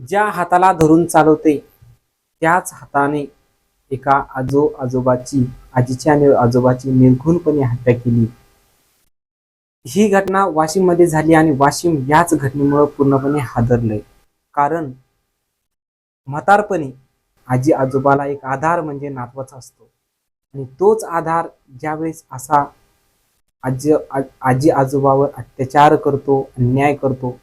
ज्या हाताला धरून चालवते त्याच हाताने एका आजो आजोबाची आजीची आणि आजोबाची निर्घुणपणे हत्या केली. ही घटना वाशिममध्ये झाली आणि वाशिम याच घटनेमुळे पूर्णपणे हादरलंय. कारण म्हातारपणी आजी आजोबाला एक आधार म्हणजे नातवाचा असतो. आणि तोच आधार ज्यावेळेस असा आजी आजी आजोबावर अत्याचार करतो अन्याय करतो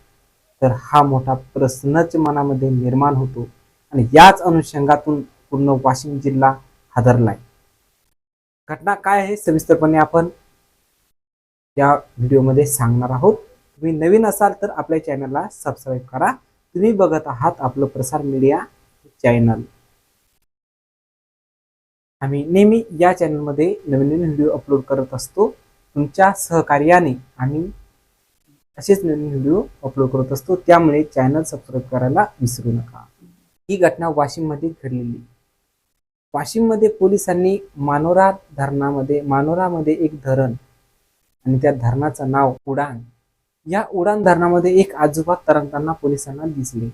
तर हा मोठा प्रश्नच मनामध्ये निर्माण होतो आणि याच अनुषंगातून पूर्ण वाशिम जिल्हा हादरलाय. घटना काय आहे सविस्तरपणे आपण या व्हिडिओमध्ये सांगणार आहोत. तुम्ही नवीन असाल तर आपल्या चॅनलला सबस्क्राईब करा. तुम्ही बघत आहात आपलं प्रसार मीडिया चॅनल. आम्ही नेहमी या चॅनलमध्ये नवीन नवीन व्हिडिओ अपलोड करत असतो. तुमच्या सहकार्याने आम्ही असेच नवीन व्हिडिओ अपलोड करत असतो. त्यामुळे चॅनल सबस्क्राईब करायला विसरू नका. ही घटना वाशिममध्ये घडलेली. वाशिममध्ये पोलिसांनी मानोरा धरणामध्ये मानोरामध्ये एक धरण आणि त्या धरणाचं नाव उडान. या उडान धरणामध्ये एक आजोबा तरंगताना पोलिसांना दिसले.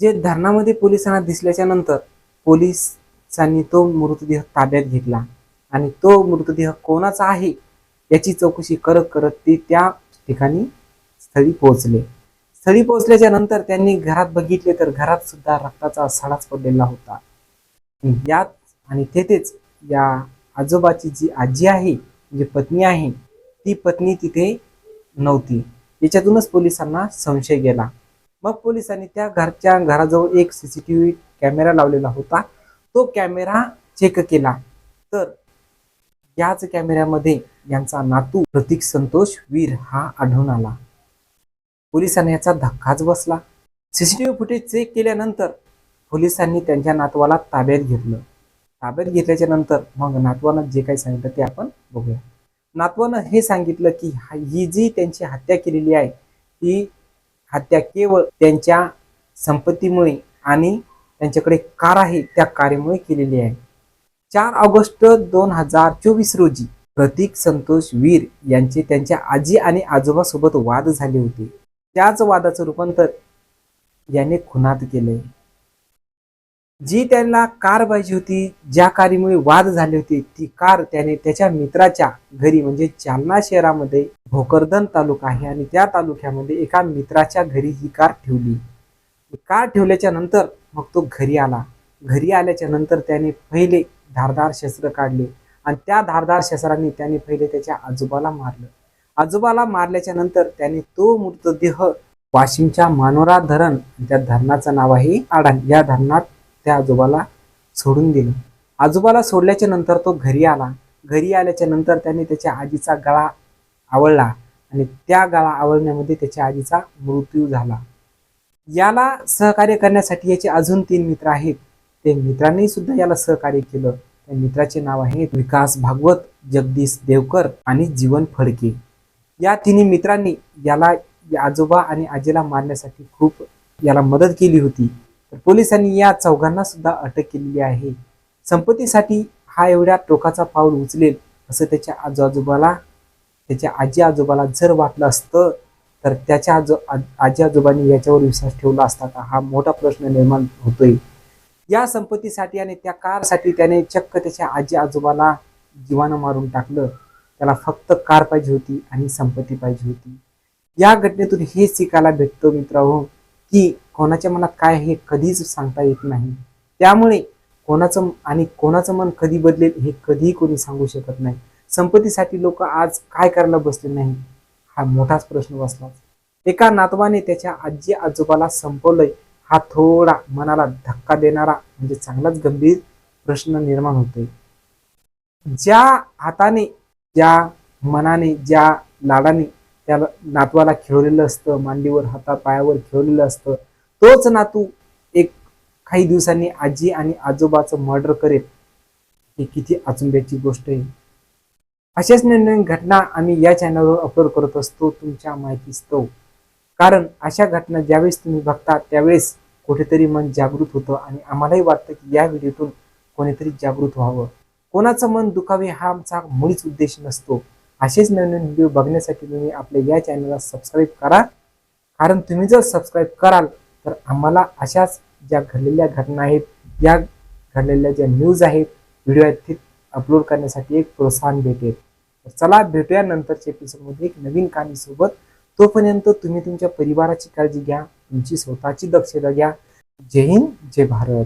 जे धरणामध्ये पोलिसांना दिसल्याच्या नंतर पोलिसांनी तो मृतदेह ताब्यात घेतला आणि तो मृतदेह कोणाचा आहे याची चौकशी करत करत ते त्या ठिकाणी स्थळी पोहोचले. स्थळी पोहोचल्याच्या नंतर त्यांनी घरात बघितले तर घरात सुद्धा रक्ताचा सडाच पडलेला होता. यात आणि तेथेच या आजोबाची जी आजी आहे जी पत्नी आहे ती पत्नी तिथे नव्हती. याच्यातूनच पोलिसांना संशय गेला. मग पोलिसांनी त्या घरच्या घराजवळ एक सीसीटीव्ही कॅमेरा लावलेला होता. तो कॅमेरा चेक केला. तर याच कॅमेऱ्यामध्ये यांचा नातू प्रतीक संतोष वीर हा आढळून आला. पोलिसांना याचा धक्काच बसला. सीसीटीव्ही फुटेज चेक केल्यानंतर पोलिसांनी त्यांच्या नातवाला ताब्यात घेतलं. ताब्यात घेतल्याच्या नंतर मग नातवानं जे काही सांगितलं ते आपण बघूया. नातवानं हे सांगितलं की ही जी त्यांची हत्या केलेली आहे ती हत्या केवळ त्यांच्या संपत्तीमुळे आणि त्यांच्याकडे कार आहे त्या कारेमुळे केलेली आहे. चार ऑगस्ट दोन हजार चोवीस रोजी प्रतीक संतोष वीर यांचे त्यांच्या आजी आणि आजोबासोबत वाद झाले होते. त्याच वादाचं रूपांतर याने खुनात केले जी त्यांना कार पाहिजे होती ज्या कारीमुळे वाद झाले होते ती कार त्याने त्याच्या मित्राच्या घरी म्हणजे जालना शहरामध्ये भोकरदन तालुका आहे आणि त्या तालुक्यामध्ये एका मित्राच्या घरी ही कार ठेवली. कार ठेवल्याच्या नंतर मग तो घरी आला. घरी आल्याच्यानंतर त्याने पहिले धारदार शस्त्र काढले आणि त्या धारदार शस्त्राने त्याने पहिले त्याच्या आजोबाला मारलं. आजोबाला मारल्याच्या नंतर त्याने तो मृतदेह वाशिमच्या मानोरा धरण त्या धरणाचं नाव आहे आडान या धरणात त्या आजोबाला सोडून दिलं. आजोबाला सोडल्याच्या नंतर तो घरी आला. घरी आल्याच्यानंतर त्याने त्याच्या आजीचा गळा आवळला आणि त्या गळा आवळण्यामध्ये त्याच्या आजीचा मृत्यू झाला. याला सहकार्य करण्यासाठी याचे अजून तीन मित्र आहेत. ते मित्रांनी सुद्धा याला सहकार्य केलं. त्या मित्राचे नाव आहे विकास भागवत जगदीश देवकर आणि जीवन फडके. या तिन्ही मित्रांनी याला या आजोबा आणि आजीला मारण्यासाठी खूप याला मदत केली होती. तर पोलिसांनी या चौघांना सुद्धा अटक केलेली आहे. संपत्तीसाठी हा एवढ्या टोकाचा पाऊल उचलेल असं त्याच्या आजो आजोबाला त्याच्या आजी आजोबाला जर वाटलं असतं तर त्याच्या आजो आजी आजोबांनी याच्यावर विश्वास ठेवला असता का हा मोठा प्रश्न निर्माण होतोय. या संपत्तीसाठी आणि त्या कारसाठी त्याने चक्क त्याच्या आजी आजोबाला जीवानं मारून टाकलं. त्याला फक्त कार पाहिजे होती आणि संपत्ती पाहिजे होती. या घटनेतून हे शिकायला भेटतं मित्रांनो की कोणाच्या मनात काय हे कधीच सांगता येत नाही. त्यामुळे कोणाचं आणि कोणाचं मन कधी बदलेल हे कधीही कोणी सांगू शकत नाही. संपत्तीसाठी लोक आज काय करायला बसले नाही हा मोठाच प्रश्न बसला एका नातवाने त्याच्या आजी आजोबाला संपवलंय. हा थोडा मनाला धक्का देणारा म्हणजे चांगलाच गंभीर प्रश्न निर्माण होतोय. ज्या हाताने ज्या मनाने ज्या लाडाने त्या नातवाला खेळलेलं असतं मांडीवर हाता पायावर खेळलेलं असतं तोच नातू एक काही दिवसांनी आजी आणि आजोबाचं मर्डर करेल ही किती अचंब्याची गोष्ट आहे. अशाच नवीन घटना आम्ही या चॅनलवर अपलोड करत असतो तुमच्या माहितीस्तव कारण अशा घटना ज्यावेळेस तुम्ही बघता त्यावेळेस कुठेतरी मन जागृत होतं आणि आम्हालाही वाटतं की या व्हिडिओतून कोणीतरी जागृत व्हावं. कोणाचं मन दुखावे हा आमचा मुळीच उद्देश नसतो. असेच नवीन नवीन व्हिडिओ बघण्यासाठी तुम्ही आपल्या या चॅनलला सबस्क्राईब करा. कारण तुम्ही जर सबस्क्राईब कराल तर आम्हाला अशाच ज्या घडलेल्या घटना आहेत या घडलेल्या ज्या न्यूज आहेत व्हिडिओ आहेत ते अपलोड करण्यासाठी एक प्रोत्साहन भेटेल. तर चला भेटूया नंतरच्या एपिसोडमध्ये एक नवीन कहाणीसोबत तोपर्यंत तुम्ही तुमच्या परिवाराची काळजी घ्या तुमची स्वतःची दक्षता घ्या. जय हिंद जय भारत.